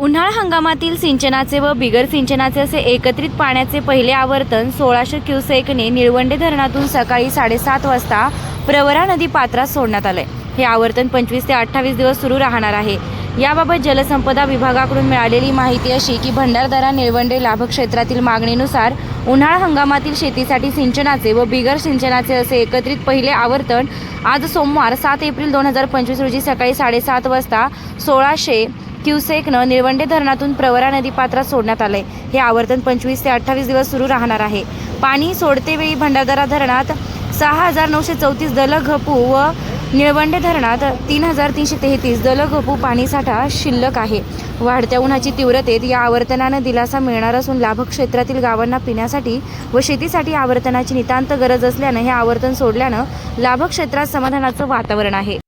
उन्हाळ हंगामातील सिंचनाचे व बिगर सिंचनाचे असे एकत्रित पाण्याचे पहिले आवर्तन सोळाशे क्युसेकने निळवंडे धरणातून सकाळी साडेसात वाजता प्रवरा नदी पात्रात सोडण्यात आले हे आवर्तन पंचवीस ते अठ्ठावीस दिवस सुरू राहणार आहे. याबाबत जलसंपदा विभागाकडून मिळालेली माहिती अशी की भंडारदरा निळवंडे लाभक्षेत्रातील मागणीनुसार उन्हाळ हंगामातील शेतीसाठी सिंचनाचे व बिगर सिंचनाचे असे एकत्रित पहिले आवर्तन आज सोमवार सात एप्रिल दोन हजार पंचवीस रोजी सकाळी साडेसात वाजता सोळाशे क्युसेकनं निळवंडे धरणातून प्रवरा नदी पात्रात सोडण्यात आलंय. हे आवर्तन पंचवीस ते अठ्ठावीस दिवस सुरू राहणार आहे. पाणी सोडतेवेळी भंडारदरा धरणात सहा हजार नऊशे चौतीस दलघपू व निळवंडे धरणात तीन हजार तीनशे तेहतीस दलघपू पाणीसाठा शिल्लक आहे. वाढत्या उन्हाची तीव्रतेत या आवर्तनानं दिलासा मिळणार असून लाभक्षेत्रातील गावांना पिण्यासाठी व शेतीसाठी आवर्तनाची नितांत गरज असल्यानं हे आवर्तन सोडल्यानं लाभक्षेत्रात समाधानाचं वातावरण आहे.